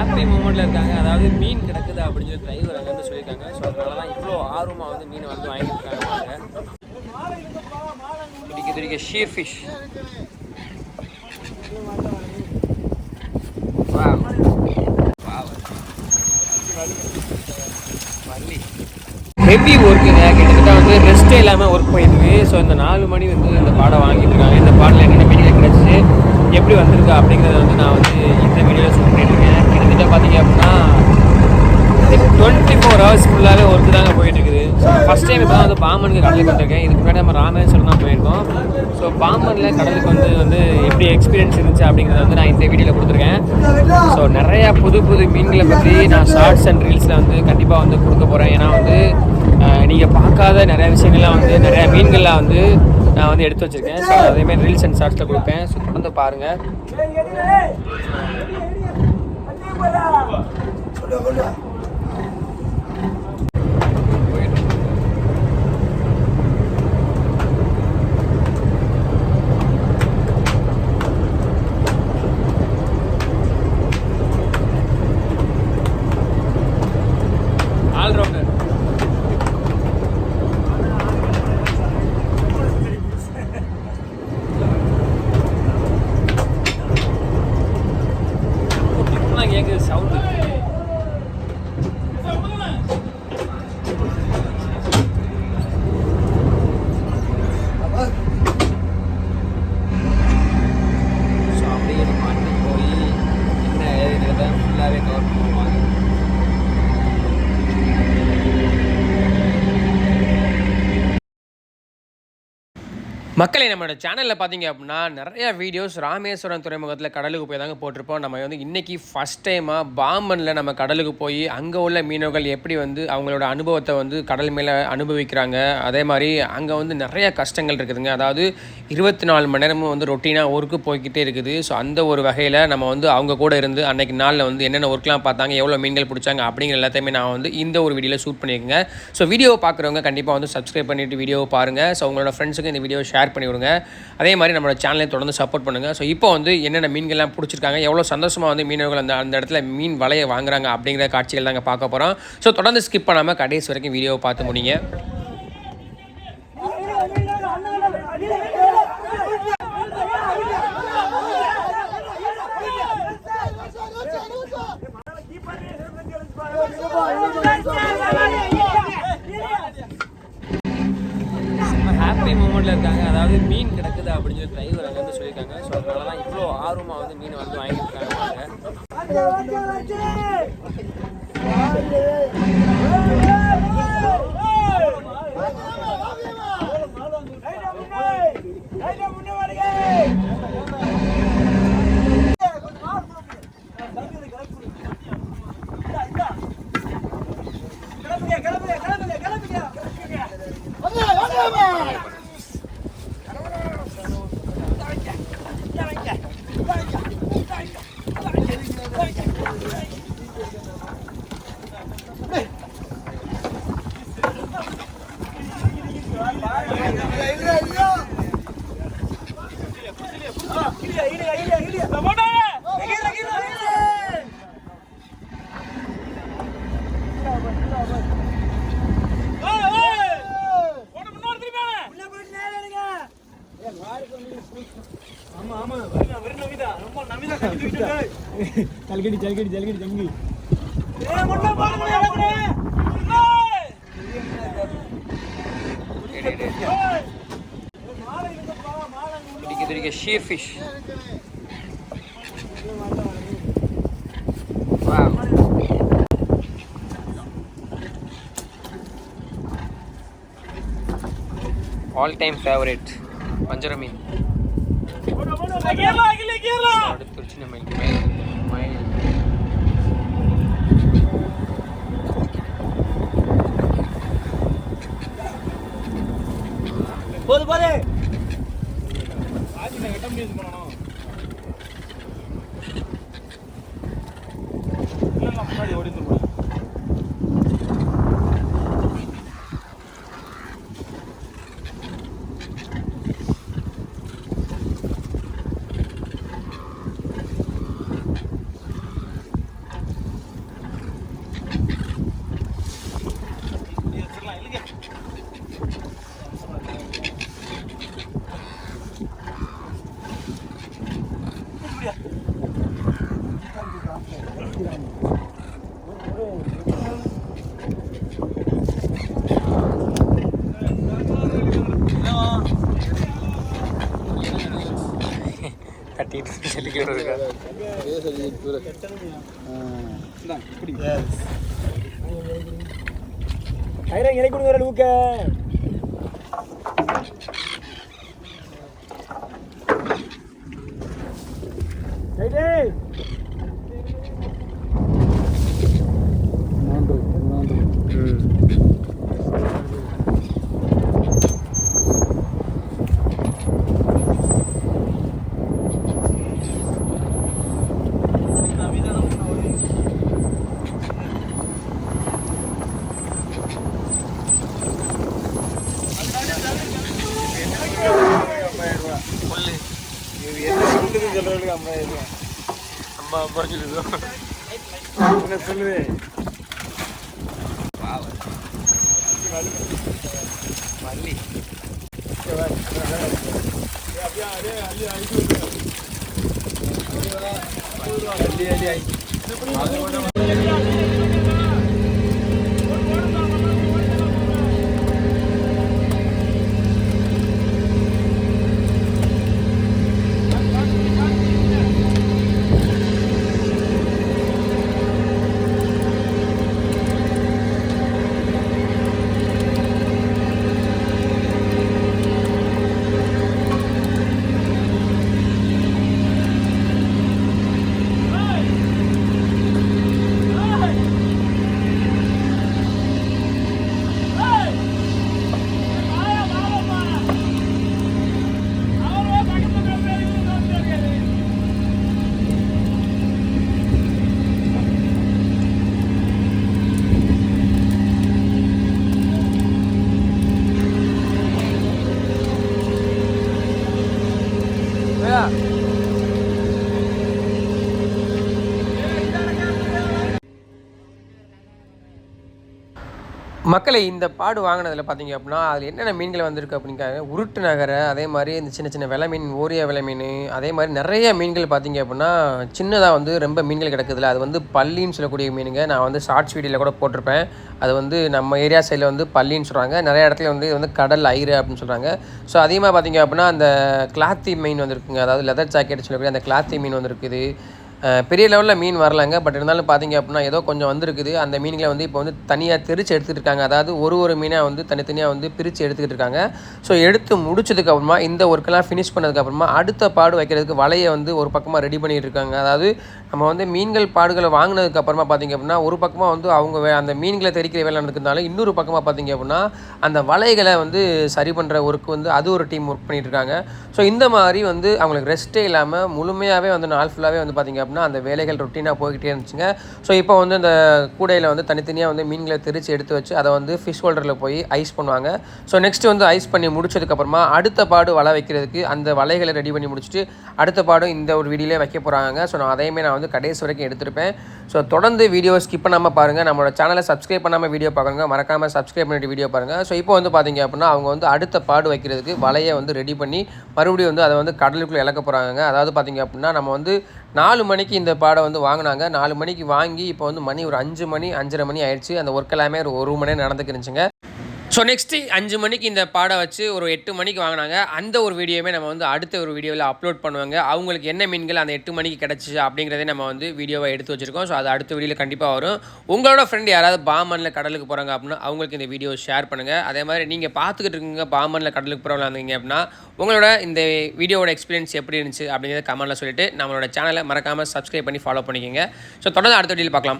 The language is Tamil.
ஹாப்பி மூமெண்ட்டில் இருக்காங்க. அதாவது மீன் கிடக்குது அப்படின்னு சொல்லி டிரைவர் அங்கேருந்து சொல்லியிருக்காங்க. ஸோ அதனால தான் இவ்வளோ ஆர்வமாக வந்து மீனை வந்து வாங்கிட்டு இருக்காங்க பிடிக்க திடிக்க ஷீர் ஃபிஷ் ஹெவி ஒர்க்குங்க கிட்டத்தட்ட வந்து ரெஸ்ட்டே இல்லாமல் ஒர்க் போயிருக்கு ஸோ இந்த நாலு மணி வந்து இந்த பாடம் வாங்கிட்டு இருக்காங்க இந்த பாடல என்னென்ன மீனில் கிடச்சி எப்படி வந்திருக்கு அப்படிங்கிறத வந்து நான் வந்து இந்த வீடியோவில் ஷூட் பண்ணிட்டுருக்கேன் கிட்டத்தட்ட பார்த்தீங்க அப்படின்னா டுவெண்ட்டி ஃபோர் ஹவர்ஸ் ஃபுல்லாகவே ஒர்க்கு தாங்க போயிட்டுருக்குது ஸோ ஃபஸ்ட் டைம் இப்போ தான் வந்து பாம்பனுக்கு கடலுக்கு வந்திருக்கேன் இதுக்கு முன்னாடி நம்ம ராமேஸ்வரம் தான் போயிருக்கோம் ஸோ பாம்பனில் கடலுக்கு வந்து வந்து எப்படி எக்ஸ்பீரியன்ஸ் இருந்துச்சு அப்படிங்கிறத வந்து நான் இந்த வீடியோவில் கொடுத்துருக்கேன் ஸோ நிறையா புது புது மீன்களை பற்றி நான் ஷார்ட்ஸ் அண்ட் ரீல்ஸில் வந்து கண்டிப்பாக வந்து கொடுக்க போகிறேன் ஏன்னா வந்து நீங்கள் பார்க்காத நிறையா விஷயங்கள்லாம் வந்து நிறையா மீன்கள்லாம் வந்து நான் வந்து எடுத்து வச்சுருக்கேன் ஸோ அதேமாதிரி ரீல்ஸ் அண்ட் ஷார்ட்ஸில் கொடுப்பேன் ஸோ தொடர்ந்து பாருங்கள் ஆல்ரவுண்டர் கேட்குது சவுண்டு ஸோ அப்படியே நம்ம அன்னைக்கு போய் என்ன ஏதுங்கிறத ஃபுல்லாகவே கவர் பண்ணுவாங்க மக்களை நம்மளோட சேனலில் பார்த்தீங்க அப்படின்னா நிறைய வீடியோஸ் ராமேஸ்வரம் துறைமுகத்தில் கடலுக்கு போய் தாங்க போட்டிருப்போம். நம்ம வந்து இன்றைக்கி ஃபஸ்ட் டைமாக பாம்பனில் நம்ம கடலுக்கு போய் அங்கே உள்ள மீனவர்கள் எப்படி வந்து அவங்களோட அனுபவத்தை வந்து கடல் மேலே அனுபவிக்கிறாங்க. அதே மாதிரி அங்கே வந்து நிறைய கஷ்டங்கள் இருக்குதுங்க. அதாவது இருபத்தி நாலு மணி நேரமும் வந்து ரொட்டீனாக ஒர்க்கு போய்கிட்டே இருக்குது. ஸோ அந்த ஒரு வகையில் நம்ம வந்து அவங்க கூட இருந்து அன்றைக்கி நாளில் வந்து என்னென்ன ஒர்க்லாம் பார்த்தாங்க எவ்வளோ மீன்கள் பிடிச்சாங்க அப்படிங்கிற எல்லாத்தையுமே நான் வந்து இந்த ஒரு வீடியோவில் ஷூட் பண்ணியிருக்கேங்க. ஸோ வீடியோ பார்க்குறவங்க கண்டிப்பாக வந்து சப்ஸ்கிரைப் பண்ணிவிட்டு வீடியோ பாருங்கள் ஸோ உங்களோட ஃப்ரெண்ட்ஸுக்கு இந்த வீடியோ ஷேர் பண்ணி விடுங்க. அதே மாதிரி நம்மளோட சேனலையும் தொடர்ந்து சப்போர்ட் பண்ணுங்கள் ஸோ இப்போ வந்து என்னென்ன மீன்கள்லாம் பிடிச்சிருக்காங்க எவ்வளோ சந்தோஷமாக வந்து மீனவர்கள் அந்த அந்த இடத்துல மீன் வலையை வாங்குறாங்க அப்படிங்கிற காட்சிகள் தாங்க பார்க்க போகிறோம் ஸோ தொடர்ந்து ஸ்கிப் பண்ணாமல் கடைசி வரைக்கும் வீடியோவை பார்த்து முடிங்க. ஹாப்பி மூமெண்ட்டில் இருக்காங்க. அதாவது மீன் கிடக்குது அப்படின்னு சொல்லி டிரைவர் அங்கேருந்து சொல்லியிருக்காங்க. ஸோ அதனால தான் இவ்வளோ ஆர்வமாக வந்து மீன் வந்து வாங்கிட்டு இருக்காங்க. ஜல்கடி ஜல்கடி ஜல்கடி ஜங்கி திடிக்க திடிக்க seer fish all time favourite வஞ்சர போது அடுத்து திருச்சி நம்ம மயில் மயில் சொல்லிக்கிட்டு இருக்கா கயிறை இணை கொடுங்க லூக்க அம்மா அம்மா சொல்லுது மக்களை இந்த பாடு வாங்கினதில் பார்த்தீங்க அப்படின்னா அதில் என்னென்ன மீன்கள் வந்திருக்கு அப்படிங்காங்க உருட்டு நகரை அதே மாதிரி இந்த சின்ன சின்ன விலை மீன் ஓரிய விலை மீன் அதே மாதிரி நிறைய மீன்கள் பார்த்தீங்க அப்படின்னா சின்னதாக வந்து ரொம்ப மீன்கள் கிடக்குதுல. அது வந்து பள்ளின்னு சொல்லக்கூடிய மீனுங்க. நான் வந்து ஷார்ட்ஸ் வீடியோவில் கூட போட்டிருப்பேன். அது வந்து நம்ம ஏரியா சைடில் வந்து பள்ளின்னு சொல்கிறாங்க நிறைய இடத்துல வந்து இது வந்து கடல் ஐரு அப்படின்னு சொல்கிறாங்க ஸோ அதிகமாக பார்த்தீங்க அப்படின்னா அந்த கிளாத்தி மீன் வந்துருக்குங்க. அதாவது லெதர் ஜாக்கெட் சொல்லக்கூடிய அந்த கிளாத்தி மீன் வந்திருக்குது. பெரிய லெவலில் மீன் வரலங்க. பட் இருந்தாலும் பார்த்தீங்க அப்படின்னா ஏதோ கொஞ்சம் வந்திருக்குது. அந்த மீன்களை வந்து இப்போ வந்து தனியாக திரிச்சு எடுத்துகிட்டு இருக்காங்க. அதாவது ஒரு ஒரு மீனாக வந்து தனித்தனியாக வந்து பிரித்து எடுத்துக்கிட்டு இருக்காங்க. ஸோ எடுத்து முடிச்சதுக்கு அப்புறமா இந்த ஒர்க்கெல்லாம் ஃபினிஷ் பண்ணதுக்கப்புறமா அடுத்த பாடு வைக்கிறதுக்கு வலையை வந்து ஒரு பக்கமாக ரெடி பண்ணிகிட்டு இருக்காங்க. அதாவது நம்ம வந்து மீன்கள் பாடுகளை வாங்கினதுக்கப்புறமா பார்த்தீங்க அப்படின்னா ஒரு பக்கமாக வந்து அவங்க வே- அந்த மீன்களை தெரிக்கிற வேலை நடக்கிறதுனால இன்னொரு பக்கமாக பார்த்தீங்க அப்படின்னா அந்த வலைகளை வந்து சரி பண்ணுற ஒர்க் வந்து அது ஒரு டீம் ஒர்க் பண்ணிகிட்டு இருக்காங்க. ஸோ இந்த மாதிரி வந்து அவங்களுக்கு ரெஸ்ட்டே இல்லாமல் முழுமையாகவே வந்து நாள் ஃபுல்லாகவே வந்து பார்த்தீங்க அப்படின்னா அந்த வேலைகள் ரொட்டீனாக போய்கிட்டே இருந்துச்சுங்க. ஸோ இப்போ வந்து இந்த கூடையில் வந்து தனித்தனியாக வந்து மீன்களை திரித்து எடுத்து வச்சு அதை வந்து ஃபிஷ் ஹோல்டரில் போய் ஐஸ் பண்ணுவாங்க. ஸோ நெக்ஸ்ட் வந்து ஐஸ் பண்ணி முடிச்சதுக்கப்புறமா அடுத்த பாடு வலை வைக்கிறதுக்கு அந்த வலைகளை ரெடி பண்ணி முடிச்சுட்டு அடுத்த பாடும் இந்த ஒரு வீடியோலே வைக்க போகிறாங்க ஸோ நான் அதையுமே நான் வந்து கடைசி வரைக்கும் எடுத்திருப்பேன். ஸோ தொடர்ந்து வீடியோ ஸ்கிப் பண்ணாமல் பாருங்கள் நம்மளோட சேனலை சப்ஸ்கிரைப் பண்ணாமல் வீடியோ பார்க்குறங்க மறக்காமல் சப்ஸ்கிரைப் பண்ணிட்டு வீடியோ பாருங்கள் ஸோ இப்போ வந்து பார்த்தீங்க அப்படின்னா அவங்க வந்து அடுத்த பாடு வைக்கிறதுக்கு வலையை வந்து ரெடி பண்ணி மறுபடியும் வந்து அதை வந்து கடலுக்குள்ளே இழக்க போகிறாங்க அதாவது பார்த்தீங்க அப்படின்னா நம்ம வந்து நாலு மணிக்கு இந்த பாடை வந்து வாங்கினாங்க. நாலு மணிக்கு வாங்கி இப்போ வந்து மணி ஒரு அஞ்சு மணி அஞ்சரை மணி ஆயிடுச்சு. அந்த ஒர்க் எல்லாமே ஒரு ஒரு மணி நேரம் நடந்துக்கிருந்துச்சுங்க. ஸோ நெக்ஸ்ட்டு அஞ்சு மணிக்கு இந்த பாடை வச்சு ஒரு எட்டு மணிக்கு வாங்கினாங்க. அந்த ஒரு வீடியோவே நம்ம வந்து அடுத்த ஒரு வீடியோவில் அப்லோட் பண்ணுவாங்க. அவங்களுக்கு என்ன மீன்கள் அந்த எட்டு மணிக்கு கிடச்சிச்சு அப்படிங்கிறதே நம்ம வந்து வீடியோவை எடுத்து வச்சுருக்கோம். ஸோ அது அடுத்த வீடியோவில் கண்டிப்பாக வரும். உங்களோட ஃப்ரெண்ட் யாராவது பாமனில் கடலுக்கு போகிறாங்க அப்படின்னா அவங்களுக்கு இந்த வீடியோ ஷேர் பண்ணுங்கள் அதே மாதிரி நீங்கள் பார்த்துக்கிட்டு இருக்கீங்க பாமனில் கடலுக்கு போகிறவங்க இருந்தீங்க அப்படின்னா உங்களோட இந்த வீடியோவோட எக்ஸ்பீரியன்ஸ் எப்படி இருந்துச்சு அப்படிங்கிறத கமெண்ட்டில் சொல்லிட்டு நம்மளோட சேனலை மறக்காமல் சப்ஸ்கிரைப் பண்ணி ஃபாலோ பண்ணிக்கோங்க. ஸோ தொடர்ந்து அடுத்த வீடியோவில் பார்க்கலாம்.